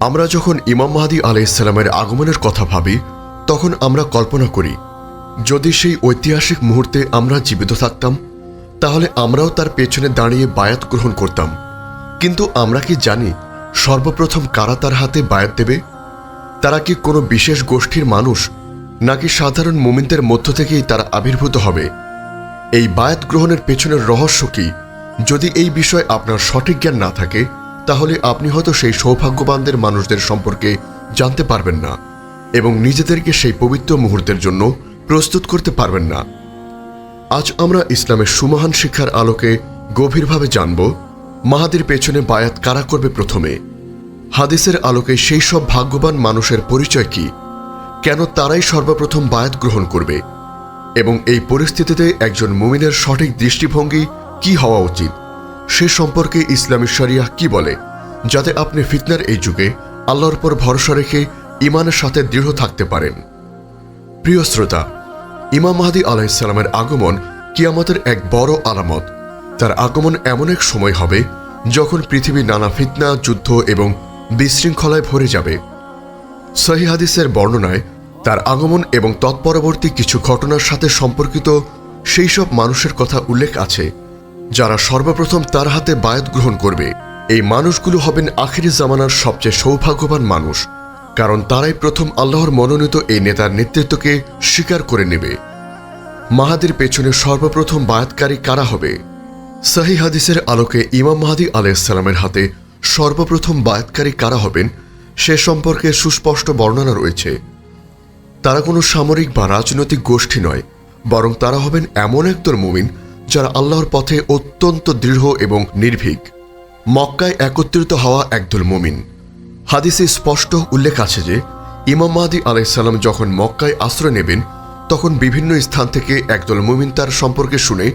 আমরা যখন ইমাম মাহাদি আলাইসাল্লামের আগমনের কথা ভাবি, তখন আমরা কল্পনা করি, যদি সেই ঐতিহাসিক মুহূর্তে আমরা জীবিত থাকতাম, তাহলে আমরাও তার পেছনে দাঁড়িয়ে বায়াত গ্রহণ করতাম। কিন্তু আমরা কি জানি সর্বপ্রথম কারা তার হাতে বায়াত দেবে? তারা কি কোনো বিশেষ গোষ্ঠীর মানুষ, নাকি সাধারণ মুমিনদের মধ্য থেকেই তারা আবির্ভূত হবে? এই বায়াত গ্রহণের পেছনের রহস্য কি? যদি এই বিষয়ে আপনার সঠিক জ্ঞান না থাকে তাহলে আপনি হয়তো সেই সৌভাগ্যবানদের মানুষদের সম্পর্কে জানতে পারবেন না এবং নিজেদেরকে সেই পবিত্র মুহূর্তের জন্য প্রস্তুত করতে পারবেন না। আজ আমরা ইসলামের সুমহান শিক্ষার আলোকে গভীরভাবে জানব, মাহাদির পেছনে বায়াত কারা করবে প্রথমে? হাদিসের আলোকে সেই সব ভাগ্যবান মানুষের পরিচয় কি? কেন তারাই সর্বপ্রথম বায়াত গ্রহণ করবে? এবং এই পরিস্থিতিতে একজন মুমিনের সঠিক দৃষ্টিভঙ্গি কি হওয়া উচিত? সে সম্পর্কে ইসলামী শরিয়াহ কি বলে? যাতে আপনি ফিতনার এই যুগে আল্লাহর পর ভরসা রেখে ইমানের সাথে দৃঢ় থাকতে পারেন। প্রিয় শ্রোতা, ইমাম মাহাদি আলাইসাল্লামের আগমন কিয়ামতের এক বড় আলামত। তার আগমন এমন এক সময় হবে যখন পৃথিবী নানা ফিতনা, যুদ্ধ এবং বিশৃঙ্খলায় ভরে যাবে। সহি হাদিসের বর্ণনায় তার আগমন এবং তৎপরবর্তী কিছু ঘটনার সাথে সম্পর্কিত সেই সব মানুষের কথা উল্লেখ আছে। যারা সর্বপ্রথম তার হাতে বায়াত গ্রহণ করবে, এই মানুষগুলো হবেন আখিরি জামানার সবচেয়ে সৌভাগ্যবান মানুষ, কারণ তারাই প্রথম আল্লাহর মনোনীত এই নেতার নেতৃত্বকে স্বীকার করে নেবে। মাহাদির পেছনে সর্বপ্রথম বায়াতকারী কারা হবে? সাহি হাদিসের আলোকে ইমাম মাহাদি আলাইসাল্লামের হাতে সর্বপ্রথম বায়াতকারী কারা হবেন, সে সম্পর্কে সুস্পষ্ট বর্ণনা রয়েছে। তারা কোনো সামরিক বা রাজনৈতিক গোষ্ঠী নয়, বরং তারা হবেন এমন একদল মুমিন যারা আল্লাহর পথে অত্যন্ত দৃঢ় এবং নির্ভীক। মক্কায় একত্রিত হওয়া একদল মুমিন। হাদিসে স্পষ্ট উল্লেখ আছে যে, ইমাম মাহাদি আলাইসাল্লাম যখন মক্কায় আশ্রয় নেবেন, তখন বিভিন্ন স্থান থেকে একদল মুমিন তার সম্পর্কে শুনে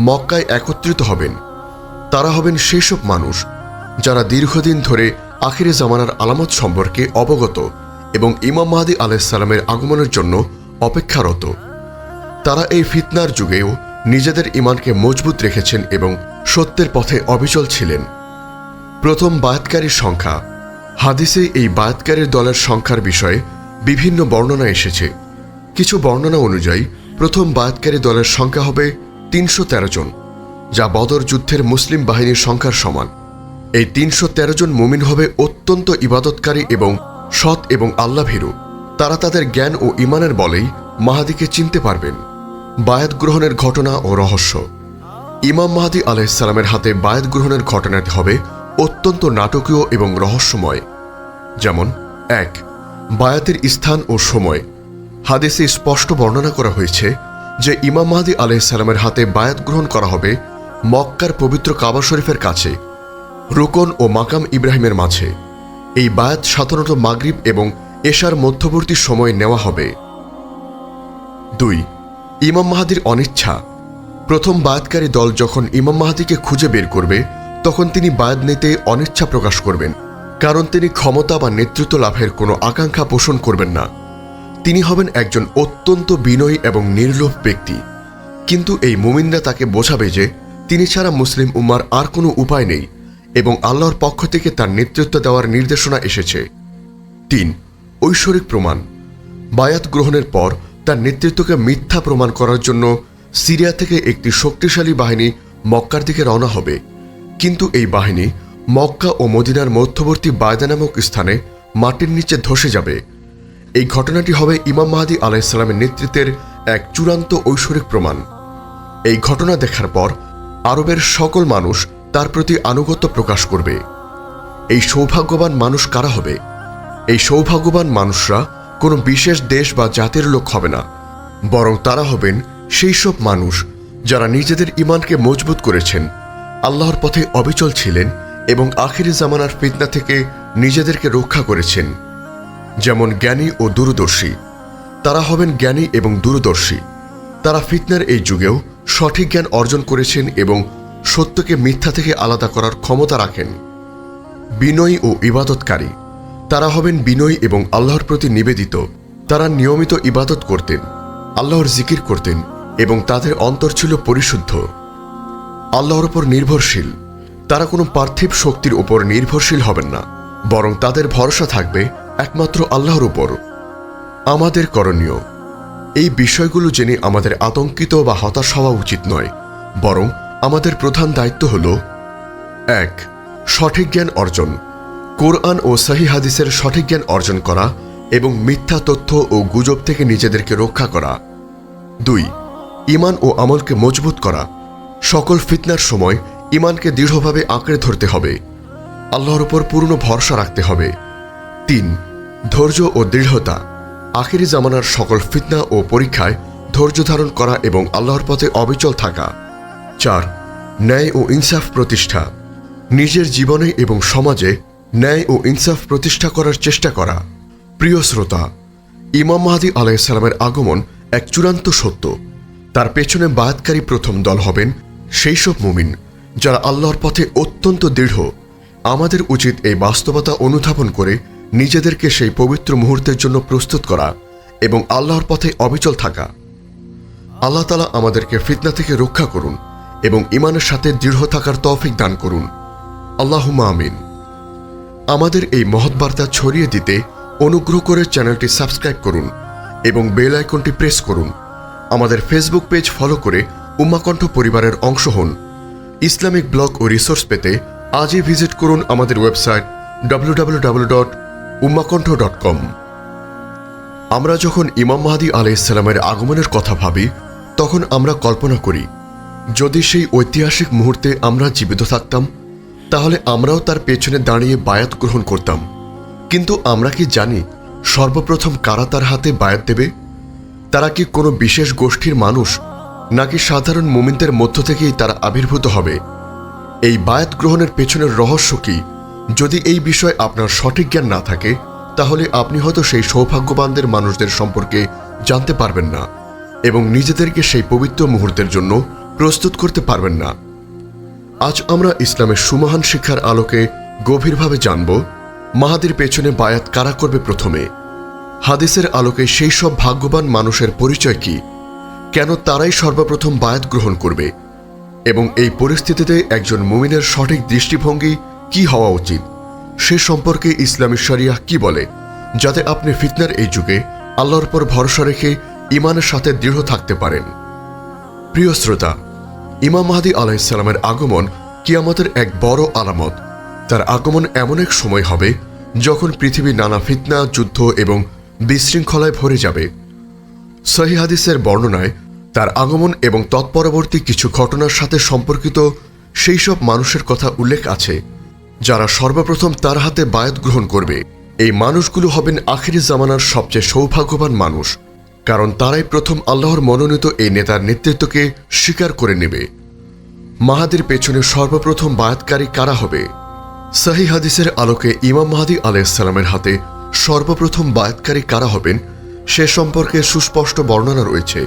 মক্কায় একত্রিত হবেন। তারা হবেন সেসব মানুষ যারা দীর্ঘদিন ধরে আখিরে জামানার আলামত সম্পর্কে অবগত এবং ইমাম মাহাদি আলাইসাল্লামের আগমনের জন্য অপেক্ষারত। তারা এই ফিতনার যুগেও নিজেদের ইমানকে মজবুত রেখেছেন এবং সত্যের পথে অবিচল ছিলেন। প্রথম বায়াতকারীর সংখ্যা। হাদিসে এই বায়াতকারীর দলের সংখ্যার বিষয়ে বিভিন্ন বর্ণনা এসেছে। কিছু বর্ণনা অনুযায়ী, প্রথম বায়াতকারী দলের সংখ্যা হবে তিনশো তেরো জন, যা বদর যুদ্ধের মুসলিম বাহিনীর সংখ্যার সমান। এই তিনশো তেরো জন মুমিন হবে অত্যন্ত ইবাদতকারী এবং সৎ এবং আল্লাভীরু। তারা তাদের জ্ঞান ও ইমানের বলেই মাহাদিকে চিনতে পারবেন। বায়াত গ্রহণের ঘটনা ও রহস্য। ইমাম মাহাদি আলাইসালামের হাতে বায়াত গ্রহণের ঘটনাটি হবে অত্যন্ত নাটকীয় এবং রহস্যময়। যেমন, এক, বায়াতের স্থান ও সময়। হাদিসে স্পষ্ট বর্ণনা করা হয়েছে যে ইমাম মাহাদি আলাইসালামের হাতে বায়াত গ্রহণ করা হবে মক্কার পবিত্র কাবা শরীফের কাছে, রুকন ও মাকাম ইব্রাহিমের মাঝে। এই বায়াত সাধারণত মাগরিব এবং এশার মধ্যবর্তী সময়ে নেওয়া হবে। দুই ইমাম মাহাদির অনিচ্ছা। প্রথম বায়াতকারী দল যখন ইমাম মাহাদিকে খুঁজে বের করবে, তখন তিনি বায়াত নিতে অনিচ্ছা প্রকাশ করবেন, কারণ তিনি ক্ষমতা বা নেতৃত্ব লাভের কোনো আকাঙ্ক্ষা পোষণ করবেন না। তিনি হবেন একজন অত্যন্ত বিনয়ী এবং নির্লোভ ব্যক্তি। কিন্তু এই মুমিনরা তাকে বোঝাবে যে, তিনি ছাড়া মুসলিম উম্মার আর কোনো উপায় নেই এবং আল্লাহর পক্ষ থেকে তার নেতৃত্ব দেওয়ার নির্দেশনা এসেছে। তিন, ঐশ্বরিক প্রমাণ। বায়াত গ্রহণের পর তার নেতৃত্বকে মিথ্যা প্রমাণ করার জন্য সিরিয়া থেকে একটি শক্তিশালী বাহিনী মক্কার দিকে রওনা হবে। কিন্তু এই বাহিনী মক্কা ও মদিনার মধ্যবর্তী বায়দা নামক স্থানে মাটির নিচে ধসে যাবে। এই ঘটনাটি হবে ইমাম মাহাদি আলাইসাল্লামের নেতৃত্বের এক চূড়ান্ত ঐশ্বরিক প্রমাণ। এই ঘটনা দেখার পর আরবের সকল মানুষ তার প্রতি আনুগত্য প্রকাশ করবে। এই সৌভাগ্যবান মানুষ কারা হবে? এই সৌভাগ্যবান মানুষরা কোনো বিশেষ দেশ বা জাতির লোক হবে না, বরং তারা হবেন সেই সব মানুষ যারা নিজেদের ইমানকে মজবুত করেছেন, আল্লাহর পথে অবিচল ছিলেন এবং আখিরি জামানার ফিতনা থেকে নিজেদেরকে রক্ষা করেছেন। যেমন জ্ঞানী ও দূরদর্শী, তারা হবেন জ্ঞানী এবং দূরদর্শী। তারা ফিতনার এই যুগেও সঠিক জ্ঞান অর্জন করেছেন এবং সত্যকে মিথ্যা থেকে আলাদা করার ক্ষমতা রাখেন। বিনয়ী ও ইবাদতকারী তারা হবেন বিনয়ী এবং আল্লাহর প্রতি নিবেদিত। তারা নিয়মিত ইবাদত করতেন, আল্লাহর জিকির করতেন এবং তাদের অন্তর ছিল পরিশুদ্ধ। আল্লাহর উপর নির্ভরশীল। তারা কোনো পার্থিব শক্তির উপর নির্ভরশীল হবেন না, বরং তাদের ভরসা থাকবে একমাত্র আল্লাহর উপর। আমাদের করণীয়, এই বিষয়গুলো জেনে আমাদের আতঙ্কিত বা হতাশ হওয়া উচিত নয়, বরং আমাদের প্রধান দায়িত্ব হল, এক, সঠিক জ্ঞান অর্জন। কোরআন ও সহি হাদিসের সঠিক জ্ঞান অর্জন করা এবং মিথ্যা তথ্য ও গুজব থেকে নিজেদেরকে রক্ষা করা। দুই ইমান ও আমলকে মজবুত করা। সকল ফিতনার সময় ইমানকে দৃঢ়ভাবে আঁকড়ে ধরতে হবে। আল্লাহর উপর পূর্ণ ভরসা রাখতে হবে। তিন, ধৈর্য ও দৃঢ়তা। আখিরি জামানার সকল ফিতনা ও পরীক্ষায় ধৈর্য ধারণ করা এবং আল্লাহর পথে অবিচল থাকা। চার, ন্যায় ও ইনসাফ প্রতিষ্ঠা। নিজের জীবনে এবং সমাজে ন্যায় ও ইনসাফ প্রতিষ্ঠা করার চেষ্টা করা। প্রিয় শ্রোতা, ইমাম মাহাদি আলাইসালামের আগমন এক চূড়ান্ত সত্য। তার পেছনে বায়াতকারী প্রথম দল হবেন সেই সব মুমিন, যারা আল্লাহর পথে অত্যন্ত দৃঢ়। আমাদের উচিত এই বাস্তবতা অনুধাবন করে নিজেদেরকে সেই পবিত্র মুহূর্তের জন্য প্রস্তুত করা এবং আল্লাহর পথে অবিচল থাকা। আল্লাহ তালা আমাদেরকে ফিতনা থেকে রক্ষা করুন এবং ইমানের সাথে দৃঢ় থাকার তৌফিক দান করুন। আল্লাহুমা আমিন। আমাদের এই মহৎ বার্তা ছড়িয়ে দিতে অনুগ্রহ করে চ্যানেলটি সাবস্ক্রাইব করুন এবং বেল আইকনটি প্রেস করুন। আমাদের ফেসবুক পেজ ফলো করে উম্মাকণ্ঠ পরিবারের অংশ হন। ইসলামিক ব্লগ ও রিসোর্স পেতে আজই ভিজিট করুন আমাদের ওয়েবসাইট কম আমরা যখন ইমাম মাহাদি আলাইসাল্লামের আগমনের কথা ভাবি, তখন আমরা কল্পনা করি, যদি সেই ঐতিহাসিক মুহূর্তে আমরা জীবিত থাকতাম তাহলে আমরাও তার পেছনে দাঁড়িয়ে বায়াত গ্রহণ করতাম। কিন্তু আমরা কি জানি সর্বপ্রথম কারা তার হাতে বায়াত দেবে? তারা কি কোনো বিশেষ গোষ্ঠীর মানুষ, নাকি সাধারণ মুমিনদের মধ্য থেকেই তারা আবির্ভূত হবে? এই বায়াত গ্রহণের পেছনের রহস্য কি? যদি এই বিষয়ে আপনার সঠিক জ্ঞান না থাকে, তাহলে আপনি হয়তো সেই সৌভাগ্যবানদের মানুষদের সম্পর্কে জানতে পারবেন না, এবং নিজেদেরকে সেই পবিত্র মুহূর্তের জন্য প্রস্তুত করতে পারবেন না। আজ আমরা ইসলামের সুমহান শিক্ষার আলোকে গভীরভাবে জানব, মাহাদির পেছনে বায়াত কারা করবে প্রথমে? হাদিসের আলোকে সেই সব ভাগ্যবান মানুষের পরিচয় কি? কেন তারাই সর্বপ্রথম বায়াত গ্রহণ করবে? এবং এই পরিস্থিতিতে একজন মুমিনের সঠিক দৃষ্টিভঙ্গি কি হওয়া উচিত? সে সম্পর্কে ইসলামী শরিয়াহ কি বলে? যাতে আপনি ফিতনার এই যুগে আল্লাহর পর ভরসা রেখে ইমানের সাথে দৃঢ় থাকতে পারেন। প্রিয় শ্রোতা ইমাম মাহাদি আলাইসাল্লামের আগমন কিয়ামতের এক বড় আলামত। তার আগমন এমন এক সময় হবে যখন পৃথিবী নানা ফিতনা, যুদ্ধ এবং বিশৃঙ্খলায় ভরে যাবে। সহি হাদিসের বর্ণনায় তার আগমন এবং তৎপরবর্তী কিছু ঘটনার সাথে সম্পর্কিত সেই সব মানুষের কথা উল্লেখ আছে, যারা সর্বপ্রথম তার হাতে বায়াত গ্রহণ করবে। এই মানুষগুলো হবেন আখিরি জামানার সবচেয়ে সৌভাগ্যবান মানুষ। কারণ তারাই প্রথম আল্লাহর মনোনীত এই নেতার নেতৃত্বকে স্বীকার করে নেবে। মাহাদির পেছনে সর্বপ্রথম বায়াতকারী কারা হবে? সাহি হাদিসের আলোকে ইমাম মাহাদি আলাইসাল্লামের হাতে সর্বপ্রথম বায়াতকারী কারা হবেন সে সম্পর্কে সুস্পষ্ট বর্ণনা রয়েছে।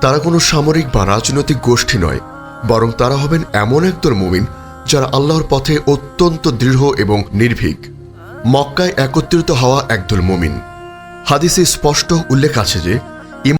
তারা কোনো সামরিক বা রাজনৈতিক গোষ্ঠী নয়, বরং তারা হবেন এমন একদল মুমিন যারা আল্লাহর পথে অত্যন্ত দৃঢ় এবং নির্ভীক। মক্কায় একত্রিত হওয়া একদল মুমিন। হাদিসে স্পষ্ট উল্লেখ আছে যে